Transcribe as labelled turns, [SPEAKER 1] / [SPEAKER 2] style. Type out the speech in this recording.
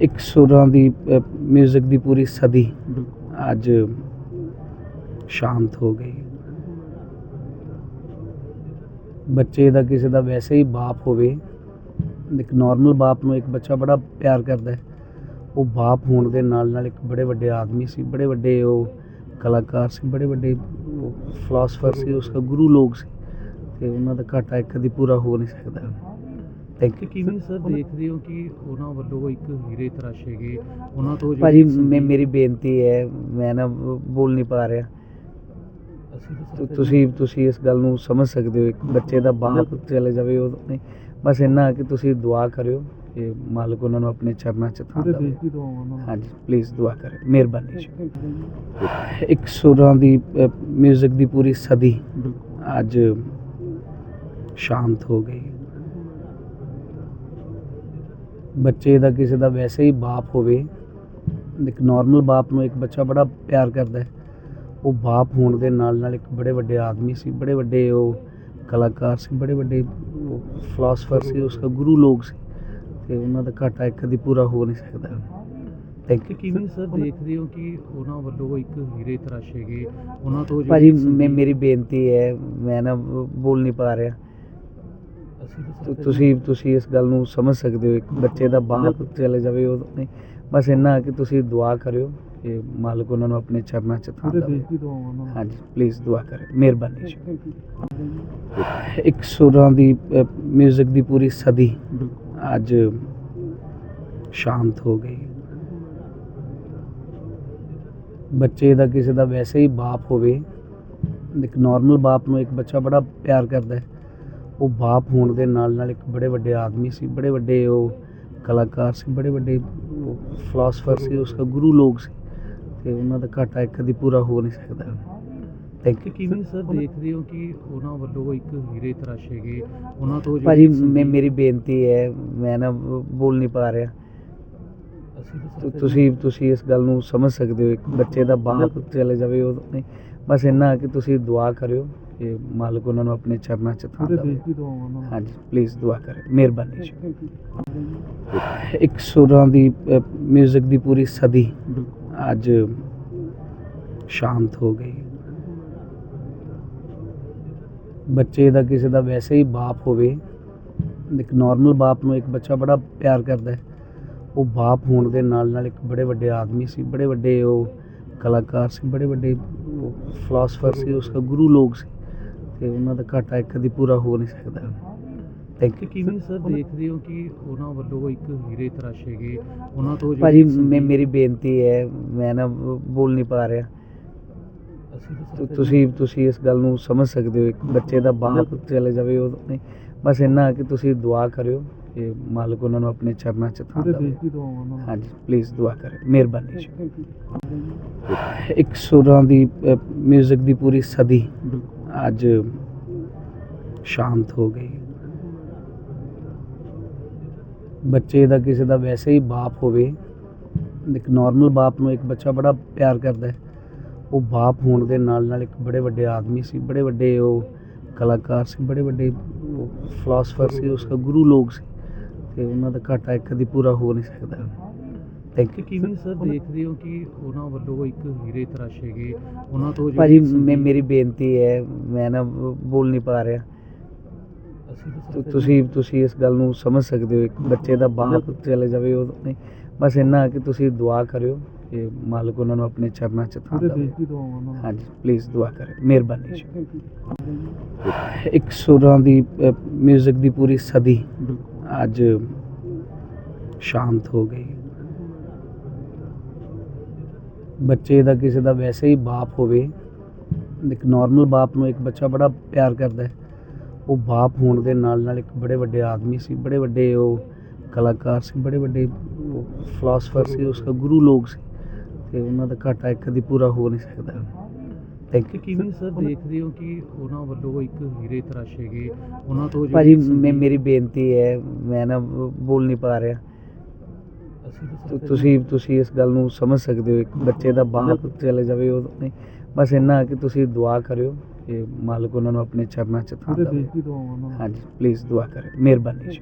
[SPEAKER 1] ਇੱਕ ਸੁਰਾਂ ਦੀ 뮤직 ਦੀ ਪੂਰੀ ਸਦੀ ਅੱਜ ਸ਼ਾਂਤ ਹੋ ਗਈ ਬੱਚੇ ਦਾ ਕਿਸੇ ਦਾ ਵੈਸੇ ਹੀ ਬਾਪ ਹੋਵੇ ਇੱਕ ਨਾਰਮਲ ਬਾਪ ਨੂੰ ਇੱਕ ਬੱਚਾ ਬੜਾ ਪਿਆਰ ਕਰਦਾ ਹੈ। ਉਹ ਬਾਪ ਹੋਣ ਦੇ ਨਾਲ ਨਾਲ ਇੱਕ ਬੜੇ ਵੱਡੇ ਆਦਮੀ ਸੀ ਬੜੇ ਵੱਡੇ ਉਹ ਕਲਾਕਾਰ ਸੀ ਬੜੇ ਵੱਡੇ ਫਿਲਾਸਫਰ ਸੀ ਉਸਦਾ ਗੁਰੂ ਲੋਕ ਸੀ। ਤੇ ਉਹਨਾਂ ਦਾ ਘਾਟਾ ਇੱਕ ਕਦੀ ਪੂਰਾ ਹੋ ਨਹੀਂ ਸਕਦਾ। ਥੈਂਕ
[SPEAKER 2] ਕਿ
[SPEAKER 1] ਯੂ
[SPEAKER 2] ਕਿਵੇਂ ਸਰ ਦੇਖਦੇ ਹੋ ਕਿ ਉਹਨਾਂ ਵੱਲੋਂ ਇੱਕ ਹੀਰੇ ਤਰਾਸ਼ੇ ਗਏ ਉਹਨਾਂ ਤੋਂ
[SPEAKER 1] ਭਾਜੀ ਮੈਂ ਮੇਰੀ ਬੇਨਤੀ ਹੈ ਮੈਂ ਨਾ ਬੋਲ ਨਹੀਂ ਪਾ ਰਿਹਾ।
[SPEAKER 2] ਅਸੀਂ ਤਾਂ
[SPEAKER 1] ਤੁ-
[SPEAKER 2] ਸਰ
[SPEAKER 1] ਤੁਸੀਂ ਤੁਸੀਂ ਇਸ ਗੱਲ ਨੂੰ ਸਮਝ ਸਕਦੇ ਹੋ ਇੱਕ ਬੱਚੇ ਦਾ ਬਾਪ ਚਲੇ ਜਾਵੇ ਉਹ ਨਹੀਂ। ਬਸ ਇੰਨਾ ਕਿ ਤੁਸੀਂ ਦੁਆ ਕਰਿਓ ਕਿ ਮਾਲਕ ਉਹਨਾਂ ਨੂੰ ਆਪਣੇ ਚਰਨਾਂ 'ਚ ਥਾਂ ਦੇਵੇ।
[SPEAKER 2] ਦੀ
[SPEAKER 1] ਹਾਂਜੀ ਪਲੀਜ਼ ਦੁਆ ਕਰਿਓ। ਮਿਹਰਬਾਨੀ ਜੀ। ਇੱਕ ਸੁਰਾਂ ਦੀ 뮤직 ਦੀ ਪੂਰੀ ਸਦੀ
[SPEAKER 2] ਬਿਲਕੁਲ।
[SPEAKER 1] ਅੱਜ ਸ਼ਾਂਤ ਹੋ ਗਈ। ਬੱਚੇ ਦਾ ਕਿਸੇ ਦਾ ਵੈਸੇ ਹੀ ਬਾਪ ਹੋਵੇ ਇੱਕ ਨਾਰਮਲ ਬਾਪ ਨੂੰ ਇੱਕ ਬੱਚਾ ਬੜਾ ਪਿਆਰ ਕਰਦਾ ਹੈ ਉਹ ਬਾਪ ਹੋਣ ਦੇ ਨਾਲ ਨਾਲ ਇੱਕ ਬੜੇ ਵੱਡੇ ਆਦਮੀ ਸੀ ਬੜੇ ਵੱਡੇ ਉਹ ਕਲਾਕਾਰ ਸੀ ਬੜੇ ਵੱਡੇ ਫਿਲਾਸਫਰ ਸੀ ਉਸਦਾ ਗੁਰੂ ਲੋਕ ਸੀ ਤੇ ਉਹਨਾਂ ਦਾ ਘਾਟਾ ਇੱਕ ਕਦੀ ਪੂਰਾ ਹੋ ਨਹੀਂ ਸਕਦਾ। ਥੈਂਕ ਯੂ
[SPEAKER 2] ਕਿਵੇਂ ਸਰ ਦੇਖਦੇ ਹੋ ਕਿ ਉਹਨਾਂ ਵੱਲੋਂ ਇੱਕ ਹੀਰੇ ਤਰਾਸ਼ੇ ਗਏ? ਉਹਨਾਂ ਤੋਂ
[SPEAKER 1] ਭਾਜੀ ਮੇਰੀ ਬੇਨਤੀ ਹੈ ਮੈਂ ਨਾ ਬੋਲ ਨਹੀਂ ਪਾ ਰਿਹਾ।
[SPEAKER 2] ਤਾਂ
[SPEAKER 1] ਤੁਸੀਂ ਤੁਸੀਂ ਇਸ ਗੱਲ ਨੂੰ ਸਮਝ ਸਕਦੇ ਹੋ ਇੱਕ ਬੱਚੇ ਦਾ ਬਾਪ ਚਲੇ ਜਾਵੇ ਉਹ ਨਹੀਂ। ਬਸ ਇੰਨਾ ਕਿ ਤੁਸੀਂ ਦੁਆ ਕਰਿਓ ਕਿ ਮਾਲਕ ਉਹਨਾਂ ਨੂੰ ਆਪਣੇ ਚਰਨਾਂ 'ਚ ਥਾਂ ਦੇਵੇ। ਹਾਂਜੀ ਪਲੀਜ਼ ਦੁਆ ਕਰਿਓ। ਮਿਹਰਬਾਨੀ ਜੀ। ਇੱਕ ਸੁਰਾਂ ਦੀ 뮤직 ਦੀ ਪੂਰੀ ਸਦੀ ਅੱਜ ਸ਼ਾਂਤ ਹੋ ਗਈ। ਬੱਚੇ ਦਾ ਕਿਸੇ ਦਾ ਵੈਸੇ ਹੀ ਬਾਪ ਹੋਵੇ ਇੱਕ ਨਾਰਮਲ ਬਾਪ ਨੂੰ ਇੱਕ ਬੱਚਾ ਬੜਾ ਪਿਆਰ ਕਰਦਾ ਹੈ। ਉਹ ਬਾਪ ਹੋਣ ਦੇ ਨਾਲ ਨਾਲ ਇੱਕ ਬੜੇ ਵੱਡੇ ਆਦਮੀ ਸੀ ਬੜੇ ਵੱਡੇ ਉਹ ਕਲਾਕਾਰ ਸੀ ਬੜੇ ਵੱਡੇ ਫਿਲਾਸਫਰ ਸੀ ਉਸਦਾ ਗੁਰੂ ਲੋਕ ਸੀ ਤੇ ਉਹਨਾਂ ਦਾ ਘਾਟਾ ਇੱਕ ਕਦੀ ਪੂਰਾ ਹੋ ਨਹੀਂ ਸਕਦਾ। ਥੈਂਕ ਯੂ
[SPEAKER 2] ਕਿਵੇਂ ਸਰ ਦੇਖਦੇ ਹੋ ਕਿ ਉਹਨਾਂ ਵੱਲੋਂ ਇੱਕ ਹੀਰੇ ਤਰਾਸ਼ੇ ਗਏ? ਉਹਨਾਂ ਤੋਂ
[SPEAKER 1] ਭਾਜੀ ਮੇਰੀ ਬੇਨਤੀ ਹੈ ਮੈਂ ਨਾ ਬੋਲ ਨਹੀਂ ਪਾ ਰਿਹਾ।
[SPEAKER 2] ਤਾਂ
[SPEAKER 1] ਤੁਸੀਂ ਤੁਸੀਂ ਇਸ ਗੱਲ ਨੂੰ ਸਮਝ ਸਕਦੇ ਹੋ ਇੱਕ ਬੱਚੇ ਦਾ ਬਾਪ ਚਲੇ ਜਾਵੇ ਉਹ ਨਹੀਂ। ਬਸ ਇੰਨਾ ਕਿ ਤੁਸੀਂ ਦੁਆ ਕਰਿਓ ਕਿ ਮਾਲਕ ਉਹਨਾਂ ਨੂੰ ਆਪਣੇ ਚਰਨਾਂ 'ਚ ਥਾਂ ਦੇਵੇ।
[SPEAKER 2] ਦੇਸ਼ ਦੀ
[SPEAKER 1] ਹਾਂਜੀ ਪਲੀਜ਼ ਦੁਆ ਕਰਿਓ। ਮਿਹਰਬਾਨੀ ਜੀ। ਇੱਕ ਸੁਰਾਂ ਦੀ 뮤직 ਦੀ ਪੂਰੀ ਸਦੀ
[SPEAKER 2] ਬਿਲਕੁਲ।
[SPEAKER 1] ਅੱਜ ਸ਼ਾਂਤ ਹੋ ਗਈ। ਬੱਚੇ ਦਾ ਕਿਸੇ ਦਾ ਵੈਸੇ ਹੀ ਬਾਪ ਹੋਵੇ ਇੱਕ ਨਾਰਮਲ ਬਾਪ ਨੂੰ ਇੱਕ ਬੱਚਾ ਬੜਾ ਪਿਆਰ ਕਰਦਾ ਹੈ। ਉਹ ਬਾਪ ਹੋਣ ਦੇ ਨਾਲ ਨਾਲ ਇੱਕ ਬੜੇ ਵੱਡੇ ਆਦਮੀ ਸੀ ਬੜੇ ਵੱਡੇ ਉਹ ਕਲਾਕਾਰ ਸੀ ਬੜੇ ਵੱਡੇ ਫਿਲਾਸਫਰ ਸੀ ਉਸਦਾ ਗੁਰੂ ਲੋਕ ਸੀ ਤੇ ਉਹਨਾਂ ਦਾ ਘਾਟਾ ਇੱਕ ਕਦੀ ਪੂਰਾ ਹੋ ਨਹੀਂ ਸਕਦਾ। ਥੈਂਕ ਯੂ
[SPEAKER 2] ਕਿਵੇਂ ਸਰ ਦੇਖਦੇ ਹੋ ਕਿ ਉਹਨਾਂ ਵੱਲੋਂ ਇੱਕ ਹੀਰੇ ਤਰਾਸ਼ੇ ਗਏ? ਉਹਨਾਂ ਤੋਂ
[SPEAKER 1] ਭਾਜੀ ਮੇਰੀ ਬੇਨਤੀ ਹੈ ਮੈਂ ਨਾ ਬੋਲ ਨਹੀਂ ਪਾ ਰਿਹਾ।
[SPEAKER 2] ਤਾਂ
[SPEAKER 1] ਤੁਸੀਂ ਤੁਸੀਂ ਇਸ ਗੱਲ ਨੂੰ ਸਮਝ ਸਕਦੇ ਹੋ। ਇੱਕ ਬੱਚੇ ਦਾ ਬਾਪ ਚਲੇ ਜਾਵੇ ਉਹ ਨਹੀਂ। ਬਸ ਇੰਨਾ ਕਿ ਤੁਸੀਂ ਦੁਆ ਕਰਿਓ ਕਿ ਮਾਲਕ ਉਹਨਾਂ ਨੂੰ ਆਪਣੇ ਚਰਨਾਂ 'ਚ ਥਾਂ ਦੇਵੇ। ਹਾਂਜੀ ਪਲੀਜ਼ ਦੁਆ ਕਰਿਓ। ਮਿਹਰਬਾਨੀ ਜੀ। ਇੱਕ ਸੁਰਾਂ ਦੀ 뮤직 ਦੀ ਪੂਰੀ ਸਦੀ ਅੱਜ ਸ਼ਾਂਤ ਹੋ ਗਈ। ਬੱਚੇ ਦਾ ਕਿਸੇ ਦਾ ਵੈਸੇ ਹੀ ਬਾਪ ਹੋਵੇ ਇੱਕ ਨਾਰਮਲ ਬਾਪ ਨੂੰ ਇੱਕ ਬੱਚਾ ਬੜਾ ਪਿਆਰ ਕਰਦਾ ਹੈ। ਉਹ ਬਾਪ ਹੋਣ ਦੇ ਨਾਲ ਨਾਲ ਇੱਕ ਬੜੇ ਵੱਡੇ ਆਦਮੀ ਸੀ ਬੜੇ ਵੱਡੇ ਉਹ ਕਲਾਕਾਰ ਸੀ ਬੜੇ ਵੱਡੇ ਫਿਲਾਸਫਰ ਸੀ ਉਸਦਾ ਗੁਰੂ ਲੋਕ ਸੀ। ਤੇ ਉਹਨਾਂ ਦਾ ਘਾਟਾ ਇੱਕ ਕਦੀ ਪੂਰਾ ਹੋ ਨਹੀਂ ਸਕਦਾ। ਥੈਂਕ ਯੂ
[SPEAKER 2] ਕਿਵੇਂ ਸਰ ਦੇਖਦੇ ਹੋ ਕਿ ਉਹਨਾਂ ਵੱਲੋਂ ਇੱਕ ਹੀਰੇ ਤਰਾਸ਼ੇ ਗਏ? ਉਹਨਾਂ ਤੋਂ
[SPEAKER 1] ਭਾਜੀ ਮੇਰੀ ਬੇਨਤੀ ਹੈ ਮੈਂ ਨਾ ਬੋਲ ਨਹੀਂ ਪਾ ਰਿਹਾ।
[SPEAKER 2] ਤਾਂ
[SPEAKER 1] ਤੁਸੀਂ ਤੁਸੀਂ ਇਸ ਗੱਲ ਨੂੰ ਸਮਝ ਸਕਦੇ ਹੋ ਇੱਕ ਬੱਚੇ ਦਾ ਬਾਪ ਚਲੇ ਜਾਵੇ ਉਹ ਨਹੀਂ। ਬਸ ਇੰਨਾ ਕਿ ਤੁਸੀਂ ਦੁਆ ਕਰਿਓ ਕਿ ਮਾਲਕ ਉਹਨਾਂ ਨੂੰ ਆਪਣੇ ਚਰਨਾਂ 'ਚ ਥਾਂ ਦੇਵੇ। ਹਾਂਜੀ ਪਲੀਜ਼ ਦੁਆ ਕਰਿਓ। ਮਿਹਰਬਾਨੀ ਜੀ। ਇੱਕ ਸੁਰਾਂ ਦੀ 뮤직 ਦੀ ਪੂਰੀ ਸਦੀ ਅੱਜ ਸ਼ਾਂਤ ਹੋ ਗਈ। ਬੱਚੇ ਦਾ ਕਿਸੇ ਦਾ ਵੈਸੇ ਹੀ ਬਾਪ ਹੋਵੇ ਇੱਕ ਨਾਰਮਲ ਬਾਪ ਨੂੰ ਇੱਕ ਬੱਚਾ ਬੜਾ ਪਿਆਰ ਕਰਦਾ ਹੈ। ਉਹ ਬਾਪ ਹੋਣ ਦੇ ਨਾਲ ਨਾਲ ਇੱਕ ਬੜੇ ਵੱਡੇ ਆਦਮੀ ਸੀ ਬੜੇ ਵੱਡੇ ਉਹ ਕਲਾਕਾਰ ਸੀ ਬੜੇ ਵੱਡੇ ਫਿਲਾਸਫਰ ਸੀ ਉਸਦਾ ਗੁਰੂ ਲੋਕ ਸੀ। ਤੇ ਉਹਨਾਂ ਦਾ ਘਾਟਾ ਇੱਕ ਕਦੀ ਪੂਰਾ ਹੋ ਨਹੀਂ ਸਕਦਾ। ਥੈਂਕ ਯੂ
[SPEAKER 2] ਕਿਵੇਂ ਸਰ ਦੇਖਦੇ ਹੋ ਕਿ ਉਹਨਾਂ ਵੱਲੋਂ ਇੱਕ ਹੀਰੇ ਤਰਾਸ਼ੇ ਗਏ? ਉਹਨਾਂ ਤੋਂ
[SPEAKER 1] ਭਾਜੀ ਮੇਰੀ ਬੇਨਤੀ ਹੈ ਮੈਂ ਨਾ ਬੋਲ ਨਹੀਂ ਪਾ ਰਿਹਾ।
[SPEAKER 2] ਤਾਂ
[SPEAKER 1] ਤੁਸੀਂ ਤੁਸੀਂ ਇਸ ਗੱਲ ਨੂੰ ਸਮਝ ਸਕਦੇ ਹੋ ਇੱਕ ਬੱਚੇ ਦਾ ਬਾਪ ਚਲੇ ਜਾਵੇ ਉਹ ਨਹੀਂ। ਬਸ ਇੰਨਾ ਕਿ ਤੁਸੀਂ ਦੁਆ ਕਰਿਓ ਕਿ ਮਾਲਕ ਉਹਨਾਂ ਨੂੰ ਆਪਣੇ ਚਰਨਾਂ 'ਚ ਥਾਂ ਦੇਵੇ। ਹਾਂਜੀ ਪਲੀਜ਼ ਦੁਆ ਕਰਿਓ। ਮਿਹਰਬਾਨੀ ਜੀ।